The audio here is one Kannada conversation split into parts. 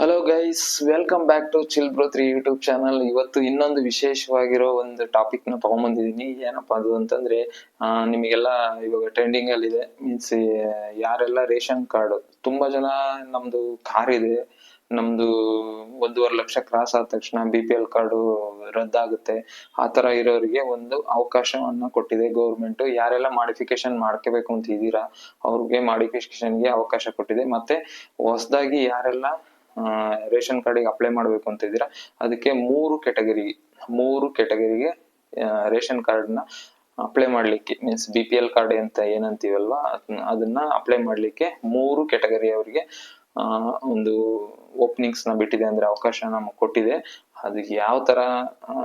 Hello guys welcome back to chill bro three YouTube channel ಇವತ್ತು ಇನ್ನೊಂದು ವಿಶೇಷವಾಗಿರೋ ಒಂದು ಟಾಪಿಕ್ನ ತಗೊಂಬಂದಿದ್ದೀನಿ. ಏನಪ್ಪಾ ಅದು ಅಂತಂದ್ರೆ ನಿಮಗೆಲ್ಲ ಇವಾಗ ಟ್ರೆಂಡಿಂಗ್ ಅಲ್ಲಿ ಇದೆ. ಮೀನ್ಸ್ ಯಾರೆಲ್ಲ ರೇಷನ್ ಕಾರ್ಡ್, ತುಂಬಾ ಜನ ನಮ್ದು ಕಾರ್ ಇದೆ. ನಮ್ದು ಒಂದೂವರೆ ಲಕ್ಷ ಕ್ರಾಸ್ ಆದ ತಕ್ಷಣ ಬಿ ಪಿ ಎಲ್ ಕಾರ್ಡು ರದ್ದಾಗುತ್ತೆ. ಆ ತರ ಇರೋರಿಗೆ ಒಂದು ಅವಕಾಶವನ್ನ ಕೊಟ್ಟಿದೆ ಗೌರ್ಮೆಂಟ್ ಯಾರೆಲ್ಲ ಮಾಡಿಫಿಕೇಶನ್ ಮಾಡ್ಕೋಬೇಕು ಅಂತ ಇದ್ದೀರಾ, ಅವ್ರಿಗೆ ಮಾಡಿಫಿಕೇಶನ್ಗೆ ಅವಕಾಶ ಕೊಟ್ಟಿದೆ. ಮತ್ತೆ ಹೊಸದಾಗಿ ಯಾರೆಲ್ಲ ರೇಷನ್ ಕಾರ್ಡಿಗೆ ಅಪ್ಲೈ ಮಾಡಬೇಕು ಅಂತ ಇದ್ದೀರಾ? ಅದಕ್ಕೆ ಮೂರು ಕೆಟಗರಿ ಮೂರು ಕೆಟಗರಿಗೆ ರೇಷನ್ ಕಾರ್ಡ್ನ ಅಪ್ಲೈ ಮಾಡ್ಲಿಕ್ಕೆ means B P L card ಅಂತ ಏನಂತೀವಲ್ವ, ಅದ್ನ- ಅದನ್ನ ಅಪ್ಲೈ ಮಾಡ್ಲಿಕ್ಕೆ ಮೂರು ಕೆಟಗರಿ ಅವರಿಗೆ ಒಂದು ಓಪನಿಂಗ್ಸ್ನ ಬಿಟ್ಟಿದೆ ಅಂದ್ರೆ ಅವಕಾಶ ನಮಗೆ ಕೊಟ್ಟಿದೆ. ಅದಕ್ಕೆ ಯಾವ ತರ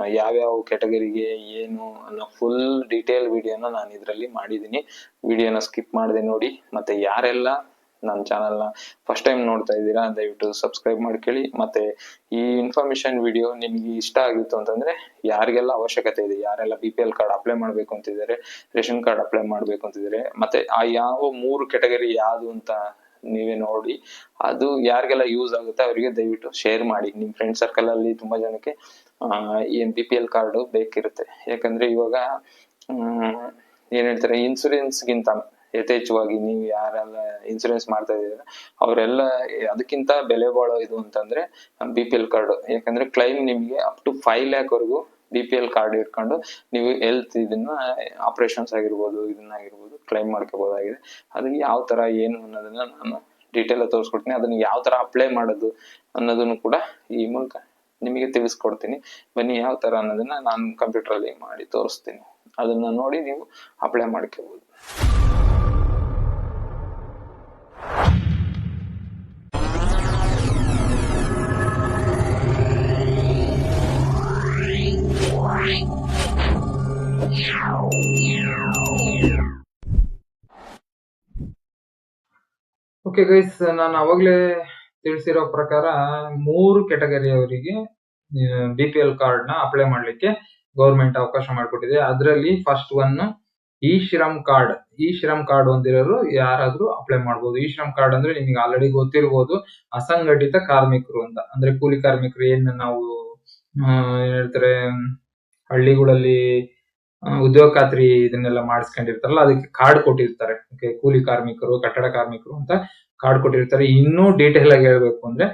ಯಾವ್ಯಾವ ಕೆಟಗರಿಗೆ ಏನು ಅನ್ನೋ ಫುಲ್ ಡೀಟೇಲ್ ವಿಡಿಯೋನ ನಾನು ಇದರಲ್ಲಿ ಮಾಡಿದ್ದೀನಿ. ವಿಡಿಯೋನ ಸ್ಕಿಪ್ ಮಾಡಿದೆ ನೋಡಿ. ಮತ್ತೆ ಯಾರೆಲ್ಲ ನನ್ನ ಚಾನಲ್ನ ಫಸ್ಟ್ ಟೈಮ್ ನೋಡ್ತಾ ಇದ್ದೀರಾ, ದಯವಿಟ್ಟು ಸಬ್ಸ್ಕ್ರೈಬ್ ಮಾಡ್ಕೊಳ್ಳಿ. ಮತ್ತೆ ಈ ಇನ್ಫಾರ್ಮೇಷನ್ ವಿಡಿಯೋ ನಿಮಗೆ ಇಷ್ಟ ಆಗಿತ್ತು ಅಂತಂದ್ರೆ ಯಾರಿಗೆಲ್ಲ ಅವಶ್ಯಕತೆ ಇದೆ, ಯಾರೆಲ್ಲ B P L card apply ಮಾಡ್ಬೇಕು ಅಂತಿದ್ದಾರೆ, ರೇಷನ್ ಕಾರ್ಡ್ ಅಪ್ಲೈ ಮಾಡ್ಬೇಕು ಅಂತಿದ್ದಾರೆ, ಮತ್ತೆ ಆ ಯಾವ ಮೂರು ಕೆಟಗರಿ ಯಾವುದು ಅಂತ ನೀವೇ ನೋಡಿ, ಅದು ಯಾರಿಗೆಲ್ಲ ಯೂಸ್ ಆಗುತ್ತೆ ಅವರಿಗೆ ದಯವಿಟ್ಟು ಶೇರ್ ಮಾಡಿ. ನಿಮ್ ಫ್ರೆಂಡ್ ಸರ್ಕಲ್ ಅಲ್ಲಿ ತುಂಬಾ ಜನಕ್ಕೆ ಈ ಬಿ ಪಿ ಎಲ್ ಕಾರ್ಡ್ ಬೇಕಿರುತ್ತೆ. ಯಾಕಂದ್ರೆ ಇವಾಗ ಏನ್ ಹೇಳ್ತಾರೆ ಇನ್ಸೂರೆನ್ಸ್ ಗಿಂತ ಯಥೇಚ್ಛವಾಗಿ ನೀವು ಯಾರೆಲ್ಲ ಇನ್ಸೂರೆನ್ಸ್ ಮಾಡ್ತಾ ಇದ್ದೀರಾ, ಅವರೆಲ್ಲ ಅದಕ್ಕಿಂತ ಬೆಲೆ ಬಾಳೋ ಇದು ಅಂತಂದ್ರೆ ಬಿ ಪಿ ಎಲ್ ಕಾರ್ಡ್ ಯಾಕಂದ್ರೆ ಕ್ಲೈಮ್ ನಿಮ್ಗೆ ಅಪ್ ಟು ಫೈವ್ ಲ್ಯಾಕ್ ವರೆಗೂ ಬಿ ಪಿ ಎಲ್ ಕಾರ್ಡ್ ಇಟ್ಕೊಂಡು ನೀವು ಹೆಲ್ತ್ ಇದನ್ನ ಆಪರೇಷನ್ಸ್ ಆಗಿರ್ಬೋದು, ಇದನ್ನಾಗಿರ್ಬೋದು ಕ್ಲೈಮ್ ಮಾಡ್ಕೋಬಹುದಾಗಿದೆ ಅದಕ್ಕೆ ಯಾವ ತರ, ಏನು ಅನ್ನೋದನ್ನ ನಾನು ಡೀಟೇಲ್ ತೋರಿಸ್ಕೊಡ್ತೀನಿ. ಅದನ್ನ ಯಾವ ತರ ಅಪ್ಲೈ ಮಾಡೋದು ಅನ್ನೋದನ್ನು ಕೂಡ ಈ ಮೂಲಕ ನಿಮಗೆ ತಿಳಿಸ್ಕೊಡ್ತೀನಿ. ಬನ್ನಿ ಯಾವ ತರ ಅನ್ನೋದನ್ನ ನಾನು ಕಂಪ್ಯೂಟರ್ ಅಲ್ಲಿ ಮಾಡಿ ತೋರಿಸ್ತೀನಿ. ಅದನ್ನ ನೋಡಿ ನೀವು ಅಪ್ಲೈ ಮಾಡ್ಕೋಬಹುದು ಓಕೆ ಗೈಸ್ ನಾನು ಅವಾಗಲೇ ತಿಳಿಸಿರೋ ಪ್ರಕಾರ ಮೂರು ಕೆಟಗರಿ ಅವರಿಗೆ ಬಿ ಪಿ ಎಲ್ ಕಾರ್ಡ್ನ ಅಪ್ಲೈ ಮಾಡಲಿಕ್ಕೆ ಗೌರ್ಮೆಂಟ್ ಅವಕಾಶ ಮಾಡಿಕೊಟ್ಟಿದೆ. ಅದರಲ್ಲಿ first one E Shram card E Shram card ಹೊಂದಿರೋರು ಯಾರಾದರೂ ಅಪ್ಲೈ ಮಾಡ್ಬೋದು. ಇ ಶ್ರಮ್ ಕಾರ್ಡ್ ಅಂದ್ರೆ ನಿಮಗೆ ಆಲ್ರೆಡಿ ಗೊತ್ತಿರ್ಬೋದು ಅಸಂಘಟಿತ ಕಾರ್ಮಿಕರು ಅಂತ. ಅಂದ್ರೆ ಕೂಲಿ ಕಾರ್ಮಿಕರು ಏನ್ ನಾವು ಹೇಳ್ತಾರೆ, ಹಳ್ಳಿಗಳಲ್ಲಿ ಉದ್ಯೋಗ ಖಾತ್ರಿ ಇದನ್ನೆಲ್ಲ ಮಾಡಿಸ್ಕೊಂಡಿರ್ತಾರಲ್ಲ, ಅದಕ್ಕೆ ಕಾರ್ಡ್ ಕೊಟ್ಟಿರ್ತಾರೆ. ಓಕೆ, ಕೂಲಿ ಕಾರ್ಮಿಕರು, ಕಟ್ಟಡ ಕಾರ್ಮಿಕರು ಅಂತ ಕಾರ್ಡ್ ಕೊಟ್ಟಿರ್ತಾರೆ. ಇನ್ನೂ ಡೀಟೇಲ್ ಆಗಿ ಹೇಳ್ಬೇಕು ಅಂದ್ರೆ,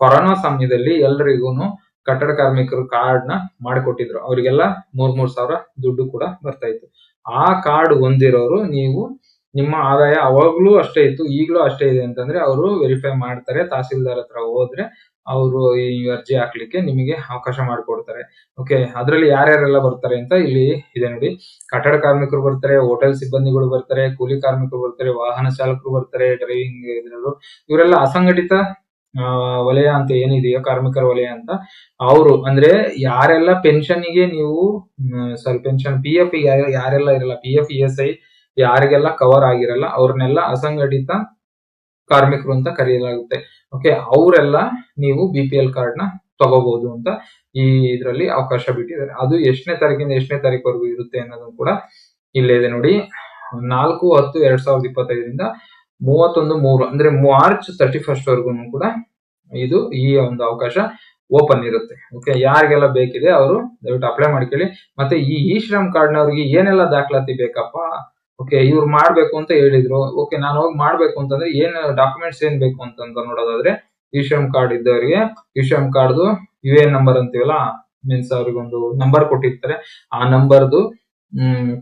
ಕೊರೋನಾ ಸಮಯದಲ್ಲಿ ಎಲ್ರಿಗೂ ಕಟ್ಟಡ ಕಾರ್ಮಿಕರು ಕಾರ್ಡ್ನ ಮಾಡಿಕೊಟ್ಟಿದ್ರು. ಅವರಿಗೆಲ್ಲ ಮೂರ್ ಮೂರ್ ಸಾವಿರ ದುಡ್ಡು ಕೂಡ ಬರ್ತಾ ಇತ್ತು. ಆ ಕಾರ್ಡ್ ಹೊಂದಿರೋರು ನೀವು ನಿಮ್ಮ ಆದಾಯ ಅವಾಗ್ಲೂ ಅಷ್ಟೇ ಇತ್ತು, ಈಗಲೂ ಅಷ್ಟೇ ಇದೆ ಅಂತಂದ್ರೆ ಅವರು ವೆರಿಫೈ ಮಾಡ್ತಾರೆ. ತಹಸೀಲ್ದಾರ್ ಹತ್ರ ಹೋದ್ರೆ ಅವರು ಈ ಅರ್ಜಿ ಹಾಕ್ಲಿಕ್ಕೆ ನಿಮಗೆ ಅವಕಾಶ ಮಾಡಿಕೊಡ್ತಾರೆ. ಓಕೆ ಅದರಲ್ಲಿ ಯಾರ್ಯಾರೆಲ್ಲ ಬರ್ತಾರೆ ಅಂತ ಇಲ್ಲಿ ಇದೆ ನೋಡಿ. ಕಟ್ಟಡ ಕಾರ್ಮಿಕರು ಬರ್ತಾರೆ ಹೋಟೆಲ್ ಸಿಬ್ಬಂದಿಗಳು ಬರ್ತಾರೆ, ಕೂಲಿ ಕಾರ್ಮಿಕರು ಬರ್ತಾರೆ, ವಾಹನ ಚಾಲಕರು ಬರ್ತಾರೆ ಡ್ರೈವಿಂಗ್ ಇದ್ರವರು ಇವರೆಲ್ಲ ಅಸಂಘಟಿತ ವಲಯ ಅಂತ ಏನಿದೆಯೋ ಕಾರ್ಮಿಕರ ವಲಯ ಅಂತ ಅವರು. ಅಂದ್ರೆ ಯಾರೆಲ್ಲ ಪೆನ್ಷನ್ಗೆ ನೀವು ಸಾರಿ ಪೆನ್ಷನ್ ಪಿ ಎಫ್ ಯಾರೆಲ್ಲ ಇರಲ್ಲ P F E S I ಯಾರಿಗೆಲ್ಲ ಕವರ್ ಆಗಿರಲ್ಲ, ಅವ್ರನ್ನೆಲ್ಲ ಅಸಂಘಟಿತ ಕಾರ್ಮಿಕರು ಅಂತ ಕರೆಯಲಾಗುತ್ತೆ. ಓಕೆ ಅವರೆಲ್ಲ ನೀವು ಬಿ ಪಿ ಎಲ್ ಕಾರ್ಡ್ನ ತಗೋಬಹುದು ಅಂತ ಈ ಇದರಲ್ಲಿ ಅವಕಾಶ ಬಿಟ್ಟಿದ್ದಾರೆ. ಅದು ಎಷ್ಟನೇ ತಾರೀಕಿಂದ ಎಷ್ಟನೇ ತಾರೀಕುವರೆಗೂ ಇರುತ್ತೆ ಅನ್ನೋದನ್ನು ಕೂಡ ಇಲ್ಲೇ ಇದೆ ನೋಡಿ. ನಾಲ್ಕು, ಹತ್ತು, ಎರಡ್ ಸಾವಿರದ ಇಪ್ಪತ್ತೈದರಿಂದ ಮೂವತ್ತೊಂದು, ಮೂರು, ಅಂದ್ರೆ ಮಾರ್ಚ್ ತರ್ಟಿ ಫಸ್ಟ್ ವರೆಗೂ ಕೂಡ ಇದು ಈ ಒಂದು ಅವಕಾಶ ಓಪನ್ ಇರುತ್ತೆ. ಓಕೆ ಯಾರಿಗೆಲ್ಲ ಬೇಕಿದೆ ಅವರು ದಯವಿಟ್ಟು ಅಪ್ಲೈ ಮಾಡ್ಕೊಳ್ಳಿ. ಮತ್ತೆ ಈ ಇ ಶ್ರಮ್ ಕಾರ್ಡ್ನವ್ರಿಗೆ ಏನೆಲ್ಲ ದಾಖಲಾತಿ ಬೇಕಪ್ಪ? ಓಕೆ ಇವ್ರು ಮಾಡ್ಬೇಕು ಅಂತ ಹೇಳಿದ್ರು. ಓಕೆ ನಾನು ಹೋಗಿ ಮಾಡ್ಬೇಕು ಅಂತಂದ್ರೆ ಏನ್ ಡಾಕ್ಯುಮೆಂಟ್ಸ್ ಏನ್ ಬೇಕು ಅಂತ ನೋಡೋದಾದ್ರೆ ಇ ಎಂ ಕಾರ್ಡ್ ಇದ್ದವರಿಗೆ ಇ ಎಂ ಕಾರ್ಡ್ದು ಯು ಎನ್ ನಂಬರ್ ಅಂತೀವಲ್ಲ ಮೀನ್ಸ್ ಅವ್ರಿಗೊಂದು ನಂಬರ್ ಕೊಟ್ಟಿರ್ತಾರೆ. ಆ ನಂಬರ್ದು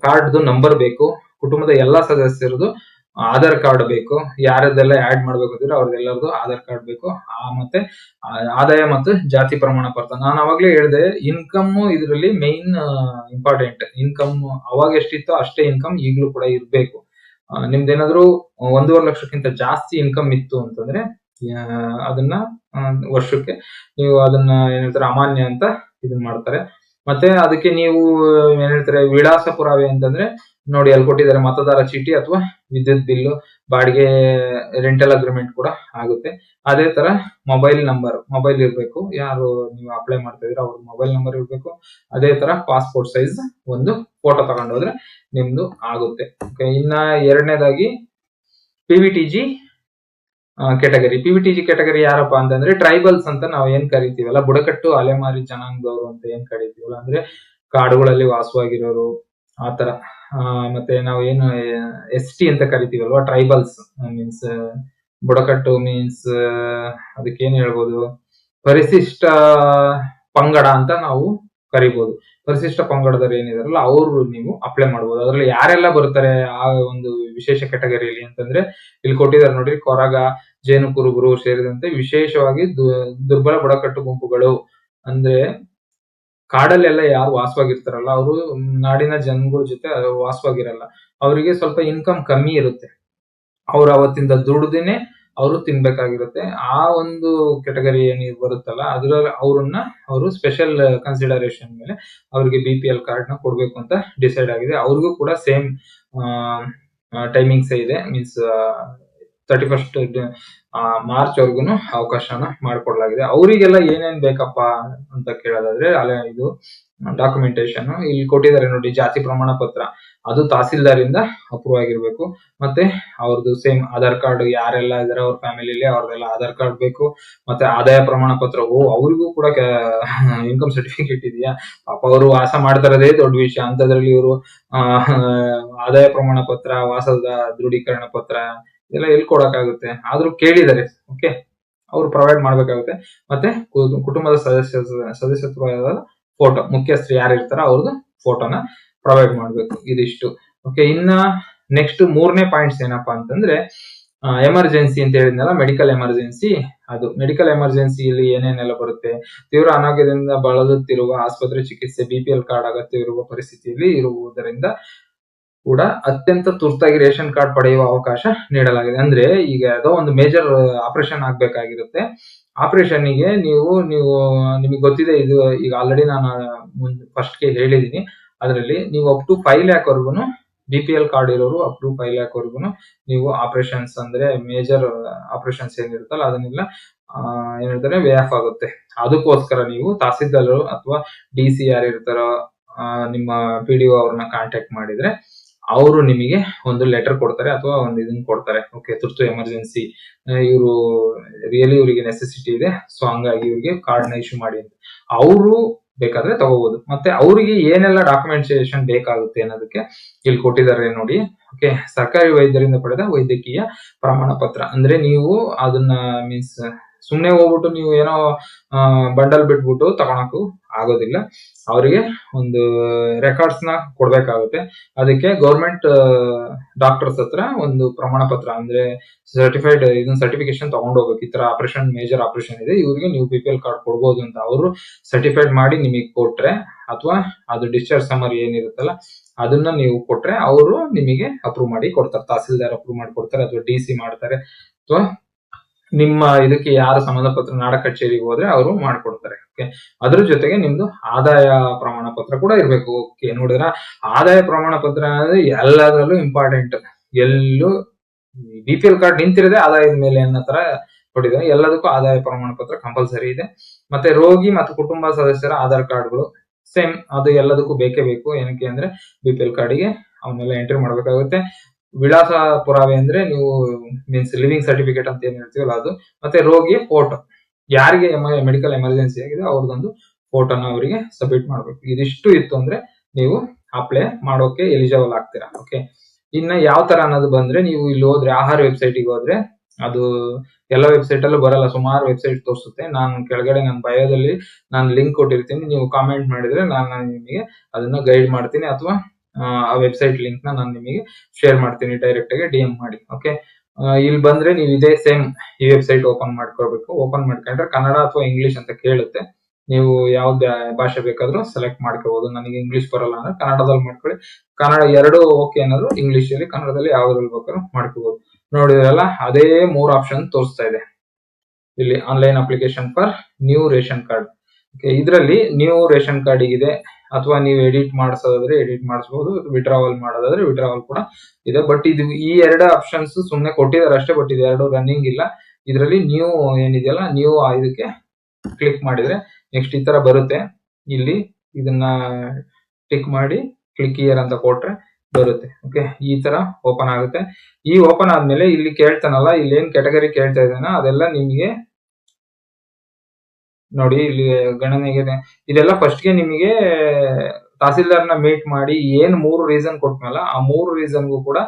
ಕಾರ್ಡ್ದು ನಂಬರ್ ಬೇಕು. ಕುಟುಂಬದ ಎಲ್ಲಾ ಸದಸ್ಯರದು ಆಧಾರ್ ಕಾರ್ಡ್ ಬೇಕು ಯಾರದೆಲ್ಲ ಆಡ್ ಮಾಡ್ಬೇಕು ಅಂದ್ರೆ ಅವ್ರದ್ದೆಲ್ಲರದು ಆಧಾರ್ ಕಾರ್ಡ್ ಬೇಕು. ಆ ಮತ್ತೆ ಆದಾಯ ಮತ್ತು ಜಾತಿ ಪ್ರಮಾಣ ಪತ್ರ. ನಾನು ಅವಾಗ್ಲೇ ಹೇಳಿದೆ ಇನ್ಕಮ್ ಇದರಲ್ಲಿ ಮೇನ್ ಇಂಪಾರ್ಟೆಂಟ್ ಇನ್ಕಮ್ ಅವಾಗ ಎಷ್ಟಿತ್ತೋ ಅಷ್ಟೇ ಇನ್ಕಮ್ ಈಗಲೂ ಕೂಡ ಇರಬೇಕು. ನಿಮ್ದೇನಾದ್ರೂ ಒಂದೂವರೆ ಲಕ್ಷಕ್ಕಿಂತ ಜಾಸ್ತಿ ಇನ್ಕಮ್ ಇತ್ತು ಅಂತಂದ್ರೆ ಅದನ್ನ ವರ್ಷಕ್ಕೆ ನೀವು ಅದನ್ನ ಏನಂತಾರೆ ಅಮಾನ್ಯ ಅಂತ ಇದನ್ನ ಮಾಡ್ತಾರೆ. ಮತ್ತೆ ಅದಕ್ಕೆ ನೀವು, ಏನ್ ಹೇಳ್ತಾರೆ ವಿಳಾಸ ಪುರಾವೆ ಅಂತಂದ್ರೆ, ನೋಡಿ ಅಲ್ಲಿ ಕೊಟ್ಟಿದ್ದಾರೆ ಮತದಾರ ಚೀಟಿ ಅಥವಾ ವಿದ್ಯುತ್ ಬಿಲ್ಲು, ಬಾಡಿಗೆ ರೆಂಟಲ್ ಅಗ್ರಿಮೆಂಟ್ ಕೂಡ ಆಗುತ್ತೆ. ಅದೇ ತರ ಮೊಬೈಲ್ ನಂಬರ್ ಮೊಬೈಲ್ ಇರಬೇಕು. ಯಾರು ನೀವು ಅಪ್ಲೈ ಮಾಡ್ತಾ ಇದ್ರೆ ಅವ್ರ ಮೊಬೈಲ್ ನಂಬರ್ ಇರಬೇಕು. ಅದೇ ತರ ಪಾಸ್ಪೋರ್ಟ್ ಸೈಜ್ ಒಂದು ಫೋಟೋ ತಗೊಂಡೋದ್ರೆ ನಿಮ್ದು ಆಗುತ್ತೆ. ಇನ್ನ ಎರಡನೇದಾಗಿ P V T G category P V T G category ಯಾರಪ್ಪ ಅಂತಂದ್ರೆ ಟ್ರೈಬಲ್ಸ್ ಅಂತ ನಾವು ಏನ್ ಕರಿತೀವಲ್ಲ? ಬುಡಕಟ್ಟು, ಅಲೆಮಾರಿ ಜನಾಂಗದವರು ಅಂತ ಏನ್ ಕರಿತೀವಲ್ಲ? ಅಂದ್ರೆ ಕಾಡುಗಳಲ್ಲಿ ವಾಸವಾಗಿರೋರು ಆತರ ಮತ್ತೆ ನಾವು ಏನು ಎಸ್ ಟಿ ಅಂತ ಕರಿತೀವಲ್ವಾ? ಟ್ರೈಬಲ್ಸ್ ಮೀನ್ಸ್ ಬುಡಕಟ್ಟು ಮೀನ್ಸ್ ಅದಕ್ಕೆ ಏನ್ ಹೇಳ್ಬೋದು? ಪರಿಶಿಷ್ಟ ಪಂಗಡ ಅಂತ ನಾವು ಕರಿಬಹುದು ಪರಿಶಿಷ್ಟ ಪಂಗಡದವರು ಏನಿದಾರಲ್ಲ, ಅವರು ನೀವು ಅಪ್ಲೈ ಮಾಡಬಹುದು ಅದರಲ್ಲಿ ಯಾರೆಲ್ಲ ಬರ್ತಾರೆ ಆ ಒಂದು ವಿಶೇಷ ಕೆಟಗರಿಯಲ್ಲಿ ಅಂತಂದ್ರೆ, ಇಲ್ಲಿ ಕೊಟ್ಟಿದ್ದಾರೆ ನೋಡಿ ಕೊರಗ ಜೇನು ಕುರುಬರು ಸೇರಿದಂತೆ ವಿಶೇಷವಾಗಿ ದುರ್ಬಲ ಬುಡಕಟ್ಟು ಗುಂಪುಗಳು. ಅಂದ್ರೆ, ಕಾಡಲ್ಲೆಲ್ಲ ಯಾರು ವಾಸವಾಗಿರ್ತಾರಲ್ಲ, ಅವರು ನಾಡಿನ ಜನಗಳ ಜೊತೆ ವಾಸವಾಗಿರಲ್ಲ. ಅವರಿಗೆ ಸ್ವಲ್ಪ ಇನ್ಕಮ್ ಕಮ್ಮಿ ಇರುತ್ತೆ. ಅವ್ರು ಅವತ್ತಿಂದ ದುಡ್ದೇನೆ ಅವರು ತಿನ್ಬೇಕಾಗಿರುತ್ತೆ. ಆ ಒಂದು ಕೆಟಗರಿ ಏನಿ ಬರುತ್ತಲ್ಲ ಅದರ ಅವ್ರನ್ನ ಅವರು ಸ್ಪೆಷಲ್ ಕನ್ಸಿಡರೇಷನ್ ಮೇಲೆ ಅವ್ರಿಗೆ ಬಿ ಪಿ ಎಲ್ ಕಾರ್ಡ್ನ ಕೊಡ್ಬೇಕು ಅಂತ ಡಿಸೈಡ್ ಆಗಿದೆ. ಅವ್ರಿಗೂ ಕೂಡ ಸೇಮ್ ಟೈಮಿಂಗ್ಸ್ ಇದೆ. ಮೀನ್ಸ್ ತರ್ಟಿ ಫಸ್ಟ್ ಮಾರ್ಚ್ ವರ್ಗು ಅವಕಾಶನ ಮಾಡಿಕೊಡ್ಲಾಗಿದೆ. ಅವರಿಗೆಲ್ಲ ಏನೇನ್ ಬೇಕಪ್ಪ ಅಂತ ಕೇಳೋದಾದ್ರೆ, ಅಲ್ಲೇ ಇದು ಡಾಕ್ಯುಮೆಂಟೇಶನ್ ಇಲ್ಲಿ ಕೊಟ್ಟಿದ್ದಾರೆ ನೋಡಿ, ಜಾತಿ ಪ್ರಮಾಣ ಪತ್ರ ಅದು ತಹಸೀಲ್ದಾರ್ ಇಂದ ಅಪ್ರೂವ್ ಆಗಿರ್ಬೇಕು. ಮತ್ತೆ ಅವ್ರದ್ದು ಸೇಮ್ ಆಧಾರ್ ಕಾರ್ಡ್ ಯಾರೆಲ್ಲ ಇದಾರೆ ಅವ್ರ ಫ್ಯಾಮಿಲಿಲಿ ಅವ್ರದೆಲ್ಲ ಆಧಾರ್ ಕಾರ್ಡ್ ಬೇಕು. ಮತ್ತೆ ಆದಾಯ ಪ್ರಮಾಣ ಪತ್ರ, ಓ, ಅವರಿಗೂ ಕೂಡ ಇನ್ಕಮ್ ಸರ್ಟಿಫಿಕೇಟ್ ಇದೆಯಾ? ಪಾಪ ಅವರು ವಾಸ ಮಾಡ್ತಾರದೇ ದೊಡ್ಡ ವಿಷಯ. ಅಂತದ್ರಲ್ಲಿ ಇವರು ಆದಾಯ ಪ್ರಮಾಣ ಪತ್ರ, ವಾಸದ ದೃಢೀಕರಣ ಪತ್ರ ಇದೆಲ್ಲ ಎಲ್ಲಿ ಕೊಡಕ್ಕಾಗುತ್ತೆ? ಆದ್ರೂ ಕೇಳಿದ್ದಾರೆ ಓಕೆ ಅವ್ರು ಪ್ರೊವೈಡ್ ಮಾಡ್ಬೇಕಾಗುತ್ತೆ. ಮತ್ತೆ ಕುಟುಂಬದ ಸದಸ್ಯ ಸದಸ್ಯತ್ವ ಫೋಟೋ ಮುಖ್ಯಸ್ಥರು ಯಾರು ಇರ್ತಾರೋ ಅವ್ರದ್ದು ಫೋಟೋನ ಪ್ರೊವೈಡ್ ಮಾಡಬೇಕು, ಇದಿಷ್ಟು. ಓಕೆ ಇನ್ನ ನೆಕ್ಸ್ಟ್ ಮೂರನೇ ಪಾಯಿಂಟ್ಸ್ ಏನಪ್ಪಾ ಅಂತಂದ್ರೆ ಎಮರ್ಜೆನ್ಸಿ ಅಂತ ಹೇಳಿದ್ನಲ್ಲ ಮೆಡಿಕಲ್ ಎಮರ್ಜೆನ್ಸಿ ಅದು ಮೆಡಿಕಲ್ ಎಮರ್ಜೆನ್ಸಿಯಲ್ಲಿ ಏನೇನೆಲ್ಲ ಬರುತ್ತೆ, ತೀವ್ರ ಅನಾರೋಗ್ಯದಿಂದ ಬಳಲುತ್ತಿರುವ ಆಸ್ಪತ್ರೆ ಚಿಕಿತ್ಸೆ ಬಿಪಿಎಲ್ ಕಾರ್ಡ್ ಅಗತ್ಯವಿರುವ ಪರಿಸ್ಥಿತಿಯಲ್ಲಿ ಇರುವುದರಿಂದ ಕೂಡ ಅತ್ಯಂತ ತುರ್ತಾಗಿ ರೇಷನ್ ಕಾರ್ಡ್ ಪಡೆಯುವ ಅವಕಾಶ ನೀಡಲಾಗಿದೆ. ಅಂದ್ರೆ ಈಗ ಯಾವುದೋ ಒಂದು ಮೇಜರ್ ಆಪರೇಷನ್ ಆಗ್ಬೇಕಾಗಿರುತ್ತೆ. ಆಪರೇಷನ್ಗೆ ನೀವು ನೀವು, ನಿಮಗೆ ಗೊತ್ತಿದೆ, ಇದು ಈಗ ಆಲ್ರೆಡಿ ನಾನು ಫಸ್ಟ್ಗೆ ಹೇಳಿದೀನಿ. ಅದರಲ್ಲಿ ನೀವು ಅಪ್ ಟು ಫೈವ್ ಲ್ಯಾಕ್ ವರ್ಗುನು ಬಿ ಪಿ ಎಲ್ ಕಾರ್ಡ್ ಇರೋರು ಅಪ್ ಟು ಫೈವ್ ಲ್ಯಾಕ್ ವರ್ಗುನು ನೀವು ಆಪರೇಷನ್ಸ್ ಅಂದ್ರೆ ಮೇಜರ್ ಆಪರೇಷನ್ಸ್ ಏನಿರುತ್ತಲ್ಲ ಅದನ್ನೆಲ್ಲ ಏನ್ ಹೇಳ್ತಾರೆ ವೇ ಆಫ್ ಆಗುತ್ತೆ. ಅದಕ್ಕೋಸ್ಕರ ನೀವು ತಹಸೀಲ್ದಾರ್ ಅಥವಾ ಡಿ ಸಿ ಯಾರು ಇರ್ತಾರೋ ನಿಮ್ಮ ಪಿ ಡಿ ಅವ್ರನ್ನ ಕಾಂಟ್ಯಾಕ್ಟ್ ಮಾಡಿದ್ರೆ ಅವರು ನಿಮಗೆ ಒಂದು ಲೆಟರ್ ಕೊಡ್ತಾರೆ ಅಥವಾ ಒಂದು ಇದನ್ನ ಕೊಡ್ತಾರೆ. ಓಕೆ ತುರ್ತು ಎಮರ್ಜೆನ್ಸಿ ಇವರು ರಿಯಲಿ ಇವರಿಗೆ ನೆಸೆಸಿಟಿ ಇದೆ ಸೊ ಹಂಗಾಗಿ ಇವರಿಗೆ ಕಾರ್ಡ್ನ ಇಶ್ಯೂ ಮಾಡಿ ಅಂತ. ಅವರು ಬೇಕಾದ್ರೆ ತಗೋಬಹುದು ಮತ್ತೆ ಅವರಿಗೆ ಏನೆಲ್ಲ ಡಾಕ್ಯುಮೆಂಟೇಶನ್ ಬೇಕಾಗುತ್ತೆ ಅನ್ನೋದಕ್ಕೆ ಇಲ್ಲಿ ಕೊಟ್ಟಿದ್ದಾರೆ ನೋಡಿ. ಓಕೆ ಸರ್ಕಾರಿ ವೈದ್ಯರಿಂದ ಪಡೆದ ವೈದ್ಯಕೀಯ ಪ್ರಮಾಣ ಪತ್ರ. ಅಂದ್ರೆ ನೀವು ಅದನ್ನ ಮೀನ್ಸ್ ಸುಮ್ನೆ ಹೋಗ್ಬಿಟ್ಟು ನೀವು ಏನೋ ಬಂಡಲ್ ಬಿಟ್ಬಿಟ್ಟು ತಗೊಳಕು ಆಗೋದಿಲ್ಲ. ಅವರಿಗೆ ಒಂದು ರೆಕಾರ್ಡ್ಸ್ನ ಕೊಡ್ಬೇಕಾಗುತ್ತೆ. ಅದಕ್ಕೆ ಗೌರ್ಮೆಂಟ್ ಡಾಕ್ಟರ್ಸ್ ಹತ್ರ ಒಂದು ಪ್ರಮಾಣ ಪತ್ರ, ಅಂದ್ರೆ ಸರ್ಟಿಫೈಡ್ ಇದನ್ನ ಸರ್ಟಿಫಿಕೇಶನ್ ತಗೊಂಡು ಹೋಗ್ಬೇಕು. ಈ ತರ ಆಪರೇಷನ್ ಮೇಜರ್ ಆಪರೇಷನ್ ಇದೆ. ಇವರಿಗೆ ನೀವು ಬಿ ಪಿ ಎಲ್ ಕಾರ್ಡ್ ಕೊಡ್ಬೋದು ಅಂತ ಅವರು ಸರ್ಟಿಫೈಡ್ ಮಾಡಿ ನಿಮಗೆ ಕೊಟ್ರೆ, ಅಥವಾ ಅದು ಡಿಸ್ಚಾರ್ಜ್ ಸಮರ್ ಏನಿರುತ್ತಲ್ಲ, ಅದನ್ನ ನೀವು ಕೊಟ್ರೆ ಅವರು ನಿಮಗೆ ಅಪ್ರೂವ್ ಮಾಡಿ ಕೊಡ್ತಾರೆ. ತಹಸೀಲ್ದಾರ್ ಅಪ್ರೂವ್ ಮಾಡಿ ಕೊಡ್ತಾರೆ, ಅಥವಾ ಡಿ ಸಿ ಮಾಡ್ತಾರೆ. ಅಥವಾ ನಿಮ್ಮ ಇದಕ್ಕೆ ಯಾರು ಸಂಬಂಧಪಟ್ಟ ನಾಡ ಕಚೇರಿಗೆ ಹೋದ್ರೆ ಅವರು ಮಾಡ್ಕೊಡ್ತಾರೆ. ಅದ್ರ ಜೊತೆಗೆ ನಿಮ್ದು ಆದಾಯ ಪ್ರಮಾಣ ಪತ್ರ ಕೂಡ ಇರ್ಬೇಕು. ಓಕೆ ನೋಡಿದ್ರ? ಆದಾಯ ಪ್ರಮಾಣ ಪತ್ರ ಅನ್ನೋದು ಎಲ್ಲದರಲ್ಲೂ ಇಂಪಾರ್ಟೆಂಟ್ ಎಲ್ಲೂ ಬಿ ಪಿ ಎಲ್ ಕಾರ್ಡ್ ನಿಂತಿರದೆ ಆದಾಯದ ಮೇಲೆ ಅನ್ನೋ ತರ ಕೊಟ್ಟಿದ್ದಾರೆ. ಎಲ್ಲದಕ್ಕೂ ಆದಾಯ ಪ್ರಮಾಣ ಪತ್ರ ಕಂಪಲ್ಸರಿ ಇದೆ. ಮತ್ತೆ ರೋಗಿ ಮತ್ತು ಕುಟುಂಬ ಸದಸ್ಯರ ಆಧಾರ್ ಕಾರ್ಡ್ಗಳು ಸೇಮ್ ಅದು ಎಲ್ಲದಕ್ಕೂ ಬೇಕೇ ಬೇಕು. ಏನಕ್ಕೆ ಅಂದ್ರೆ ಬಿ ಪಿ ಎಲ್ ಕಾರ್ಡಿಗೆ ಅವನ್ನೆಲ್ಲ ಎಂಟ್ರಿ ಮಾಡ್ಬೇಕಾಗುತ್ತೆ. ವಿಳಾಸ ಪುರಾವೆ ಅಂದ್ರೆ ನೀವು ಮೀನ್ಸ್ ಲಿವಿಂಗ್ ಸರ್ಟಿಫಿಕೇಟ್ ಅಂತ ಏನ್ ಹೇಳ್ತೀವಲ್ಲ ಅದು. ಮತ್ತೆ ರೋಗಿಯ ಫೋಟೋ. ಯಾರಿಗೆ ಮೆಡಿಕಲ್ ಎಮರ್ಜೆನ್ಸಿ ಆಗಿದೆ ಅವ್ರದ್ದೊಂದು ಫೋಟೋನ ಅವರಿಗೆ ಸಬ್ಮಿಟ್ ಮಾಡ್ಬೇಕು. ಇದಿಷ್ಟು ಇತ್ತು ಅಂದ್ರೆ ನೀವು ಅಪ್ಲೈ ಮಾಡೋಕೆ ಎಲಿಜಿಬಲ್ ಆಗ್ತೀರಾ ಓಕೆ ಇನ್ನ ಯಾವ ತರ ಅನ್ನೋದು ಬಂದ್ರೆ ನೀವು ಇಲ್ಲಿ ಹೋದ್ರೆ ಆಹಾರ ವೆಬ್ಸೈಟ್ಗೆ ಹೋದ್ರೆ ಅದು ಎಲ್ಲ ವೆಬ್ಸೈಟ್ ಅಲ್ಲೂ ಬರಲ್ಲ, ಸುಮಾರು ವೆಬ್ಸೈಟ್ ತೋರಿಸುತ್ತೆ. ನಾನು ಕೆಳಗಡೆ ನನ್ನ ಬಯೋದಲ್ಲಿ ನಾನು ಲಿಂಕ್ ಕೊಟ್ಟಿರ್ತೀನಿ. ನೀವು ಕಾಮೆಂಟ್ ಮಾಡಿದ್ರೆ ನಾನು ನಿಮಗೆ ಅದನ್ನ ಗೈಡ್ ಮಾಡ್ತೀನಿ, ಅಥವಾ ಆ ವೆಬ್ಸೈಟ್ ಲಿಂಕ್ನ ನಾನು ನಿಮಗೆ ಶೇರ್ ಮಾಡ್ತೀನಿ ಡೈರೆಕ್ಟ್ ಆಗಿ ಡಿ ಮಾಡಿ ಓಕೆ ಇಲ್ಲಿ ಬಂದ್ರೆ ನೀವು ಇದೇ ಸೇಮ್ ಈ ವೆಬ್ಸೈಟ್ ಓಪನ್ ಮಾಡ್ಕೋಬೇಕು ಓಪನ್ ಮಾಡ್ಕೊಂಡ್ರೆ ಕನ್ನಡ ಅಥವಾ ಇಂಗ್ಲಿಷ್ ಅಂತ ಕೇಳುತ್ತೆ. ನೀವು ಯಾವ್ದು ಭಾಷೆ ಬೇಕಾದ್ರೂ ಸೆಲೆಕ್ಟ್ ಮಾಡ್ಕೋಬಹುದು ನನಗೆ ಇಂಗ್ಲಿಷ್ ಬರಲ್ಲ ಅಂದ್ರೆ ಕನ್ನಡದಲ್ಲಿ ಮಾಡ್ಕೊಳ್ಳಿ. ಕನ್ನಡ ಎರಡು ಓಕೆ ಅನ್ನೋದು ಇಂಗ್ಲಿಷ್ ಅಲ್ಲಿ, ಕನ್ನಡದಲ್ಲಿ ಯಾವ್ದ್ರಲ್ಲಿ ಬೇಕಾದ್ರೂ ಮಾಡ್ಕೋಬಹುದು ನೋಡಿದ್ರಲ್ಲ ಅದೇ ಮೂರ್ ಆಪ್ಷನ್ ತೋರಿಸ್ತಾ ಇದೆ. ಇಲ್ಲಿ online application for new ration card ಇದರಲ್ಲಿ ನ್ಯೂ ರೇಷನ್ ಕಾರ್ಡ್ ಇದೆ ಅಥವಾ ನೀವು ಎಡಿಟ್ ಮಾಡಿಸೋದಾದ್ರೆ ಎಡಿಟ್ ಮಾಡಿಸಬಹುದು ವಿಡ್ರಾವಲ್ ಮಾಡೋದಾದ್ರೆ ವಿಡ್ರಾವಲ್ ಕೂಡ ಇದೆ. ಬಟ್ ಇದು ಈ ಎರಡು ಆಪ್ಷನ್ಸ್ ಸುಮ್ಮನೆ ಕೊಟ್ಟಿದ್ದಾರೆ ಅಷ್ಟೇ ಬಟ್ ಇದು ಎರಡು ರನ್ನಿಂಗ್ ಇಲ್ಲ. ಇದರಲ್ಲಿ ನೀವು ಏನಿದೆಯಲ್ಲ ನೀವು ಇದಕ್ಕೆ ಕ್ಲಿಕ್ ಮಾಡಿದ್ರೆ ನೆಕ್ಸ್ಟ್ ಈ ತರ ಬರುತ್ತೆ. ಇಲ್ಲಿ ಇದನ್ನ ಟಿಕ್ ಮಾಡಿ ಕ್ಲಿಕ್ ಇಯರ್ ಅಂತ ಕೊಟ್ರೆ ಬರುತ್ತೆ. ಓಕೆ ಈ ತರ ಓಪನ್ ಆಗುತ್ತೆ. ಈ ಓಪನ್ ಆದ್ಮೇಲೆ ಇಲ್ಲಿ ಕೇಳ್ತಾನಲ್ಲ ಇಲ್ಲಿ ಏನ್ ಕ್ಯಾಟಗರಿ ಕೇಳ್ತಾ ಇದ್ದಾನ, ಅದೆಲ್ಲ ನಿಮಗೆ ನೋಡಿ, ಇಲ್ಲಿ ಗಣನೆಗೆ ಇದೆಲ್ಲ ಫಸ್ಟ್ಗೆ ನಿಮಗೆ ನ ಮೀಟ್ ಮಾಡಿ ಏನ್ ಮೂರು ರೀಸನ್ ಕೊಟ್ಮೇಲ, ಆ ಮೂರು ರೀಸನ್ಗೂ ಕೂಡ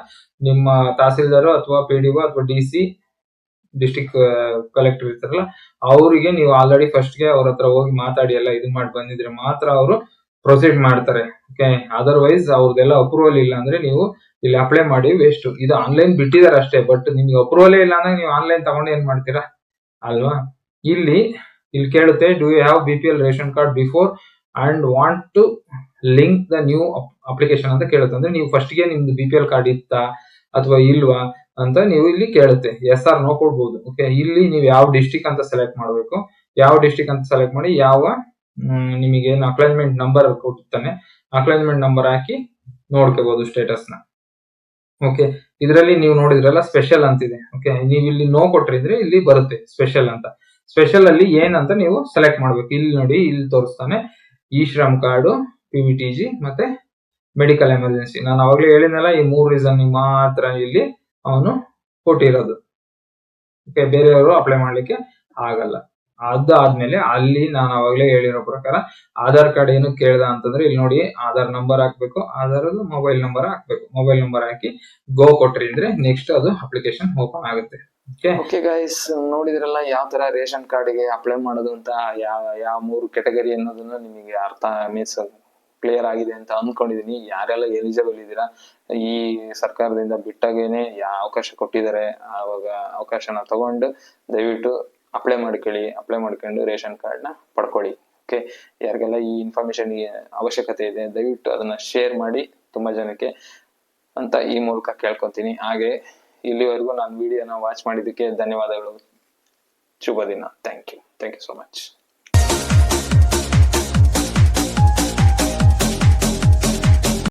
ನಿಮ್ಮ ತಹಸೀಲ್ದಾರ್ ಅಥವಾ ಪಿ ಡಿ ಅಥವಾ ಡಿ ಸಿ ಡಿಸ್ಟಿಕ್ ಕಲೆಕ್ಟರ್ ಇರ್ತಾರಲ್ಲ, ಅವರಿಗೆ ನೀವು ಆಲ್ರೆಡಿ ಫಸ್ಟ್ಗೆ ಅವ್ರ ಹತ್ರ ಹೋಗಿ ಮಾತಾಡಿ ಎಲ್ಲ ಇದು ಮಾಡಿ ಬಂದಿದ್ರೆ ಮಾತ್ರ ಅವರು ಪ್ರೊಸೀಡ್ ಮಾಡ್ತಾರೆ ಓಕೆ ಅದರ್ವೈಸ್ ಅವ್ರದ್ದೆಲ್ಲ ಅಪ್ರೂವಲ್ ಇಲ್ಲ ಅಂದ್ರೆ ನೀವು ಇಲ್ಲಿ ಅಪ್ಲೈ ಮಾಡಿ ವೇಸ್ಟ್ ಇದು ಆನ್ಲೈನ್ ಬಿಟ್ಟಿದ್ದಾರೆ ಅಷ್ಟೇ ಬಟ್ ನಿಮ್ಗೆ ಅಪ್ರೂವಲ್ ಇಲ್ಲ ಅಂದ್ರೆ ನೀವು ಆನ್ಲೈನ್ ತಗೊಂಡು ಏನ್ ಮಾಡ್ತೀರಾ? ಅಲ್ವಾ? ಇಲ್ಲಿ ಇಲ್ಲಿ ಕೇಳುತ್ತೆ do you have B P L ration card before and want to link the new application ಅಂತ ಕೇಳುತ್ತೆ. ಅಂದ್ರೆ ನೀವು ಫಸ್ಟ್ಗೆ ನಿಮ್ದು ಬಿ ಪಿ ಎಲ್ ಕಾರ್ಡ್ ಇತ್ತಾ ಅಥವಾ ಇಲ್ವಾ ಅಂತ ನೀವು ಇಲ್ಲಿ ಕೇಳುತ್ತೆ. ಎಸ್ ಆರ್ ನೋ ಕೊಡ್ಬೋದು. ಓಕೆ ಇಲ್ಲಿ ನೀವು ಯಾವ ಡಿಸ್ಟಿಕ್ ಅಂತ ಸೆಲೆಕ್ಟ್ ಮಾಡಬೇಕು. ಯಾವ ಡಿಸ್ಟಿಕ್ ಅಂತ ಸೆಲೆಕ್ಟ್ ಮಾಡಿ ಯಾವ ನಿಮಗೆ ಏನು ಅಕ್ಲೈನ್ಮೆಂಟ್ ನಂಬರ್ ಕೊಟ್ಟಿರ್ತಾನೆ ಅಕ್ಲೈನ್ಮೆಂಟ್ ನಂಬರ್ ಹಾಕಿ ನೋಡ್ಕೋಬಹುದು ಸ್ಟೇಟಸ್ನ. ಓಕೆ ಇದರಲ್ಲಿ ನೀವು ನೋಡಿದ್ರಲ್ಲ ಸ್ಪೆಷಲ್ ಅಂತಿದೆ. ಓಕೆ ನೀವು ಇಲ್ಲಿ ನೋ ಕೊಟ್ರಿದ್ರೆ ಇಲ್ಲಿ ಬರುತ್ತೆ ಸ್ಪೆಷಲ್ ಅಂತ. ಸ್ಪೆಷಲ್ ಅಲ್ಲಿ ಏನಂತ ನೀವು ಸೆಲೆಕ್ಟ್ ಮಾಡ್ಬೇಕು. ಇಲ್ಲಿ ನೋಡಿ, ಇಲ್ಲಿ ತೋರಿಸ್ತಾನೆ. E Shram card P V T G ಮತ್ತೆ ಮೆಡಿಕಲ್ ಎಮರ್ಜೆನ್ಸಿ ನಾನು ಅವಾಗಲೇ ಹೇಳಿದ್ನಲ್ಲ, ಈ ಮೂರು ರೀಸನ್ ಮಾತ್ರ ಇಲ್ಲಿ ಅವನು ಕೊಟ್ಟಿರೋದು. ಓಕೆ ಬೇರೆಯವರು ಅಪ್ಲೈ ಮಾಡ್ಲಿಕ್ಕೆ ಆಗಲ್ಲ. ಅದಾದ್ಮೇಲೆ ಅಲ್ಲಿ ನಾನು ಅವಾಗಲೇ ಹೇಳಿರೋ ಪ್ರಕಾರ ಆಧಾರ್ ಕಾರ್ಡ್ ಏನು ಕೇಳ್ದ ಅಂತಂದ್ರೆ ಇಲ್ಲಿ ನೋಡಿ, ಆಧಾರ್ ನಂಬರ್ ಹಾಕ್ಬೇಕು. ಆಧಾರ್ ಮೊಬೈಲ್ ನಂಬರ್ ಹಾಕ್ಬೇಕು. ಮೊಬೈಲ್ ನಂಬರ್ ಹಾಕಿ ಗೋ ಕೊಟ್ರಿ ಅಂದ್ರೆ ನೆಕ್ಸ್ಟ್ ಅದು ಅಪ್ಲಿಕೇಶನ್ ಓಪನ್ ಆಗುತ್ತೆ. ಓಕೆ ಗೈಸ್ ನೋಡಿದ್ರಲ್ಲ, ಯಾವ ತರ ರೇಷನ್ ಕಾರ್ಡ್ಗೆ ಅಪ್ಲೈ ಮಾಡೋದು ಅಂತ, ಯಾವ ಯಾವ ಮೂರು ಕೆಟಗರಿ ಅನ್ನೋದನ್ನ ನಿಮಗೆ ಅರ್ಥ ಮೀನ್ಸ್ ಕ್ಲಿಯರ್ ಆಗಿದೆ ಅಂತ ಅನ್ಕೊಂಡಿದೀನಿ. ಯಾರೆಲ್ಲ ಎಲಿಜಿಬಲ್ ಇದ್ದೀರಾ, ಈ ಸರ್ಕಾರದಿಂದ ಬಿಟ್ಟಾಗೇನೆ ಯಾವ ಅವಕಾಶ ಕೊಟ್ಟಿದ್ದಾರೆ ಆವಾಗ ಅವಕಾಶನ ತಗೊಂಡು ದಯವಿಟ್ಟು ಅಪ್ಲೈ ಮಾಡ್ಕೊಳ್ಳಿ ಅಪ್ಲೈ ಮಾಡ್ಕೊಂಡು ರೇಷನ್ ಕಾರ್ಡ್ನ ಪಡ್ಕೊಳ್ಳಿ. ಓಕೆ ಯಾರಿಗೆಲ್ಲ ಈ ಇನ್ಫಾರ್ಮೇಶನ್ ಅವಶ್ಯಕತೆ ಇದೆ, ದಯವಿಟ್ಟು ಅದನ್ನ ಶೇರ್ ಮಾಡಿ, ತುಂಬಾ ಜನಕ್ಕೆ ಅಂತ ಈ ಮೂಲಕ ಕೇಳ್ಕೊತೀನಿ. ಹಾಗೆ ಇಲ್ಲಿವರೆಗೂ ನಾನು ವಿಡಿಯೋನ ವಾಚ್ ಮಾಡಿದ್ದಕ್ಕೆ ಧನ್ಯವಾದಗಳು. ಶುಭ ದಿನ thank you thank you so much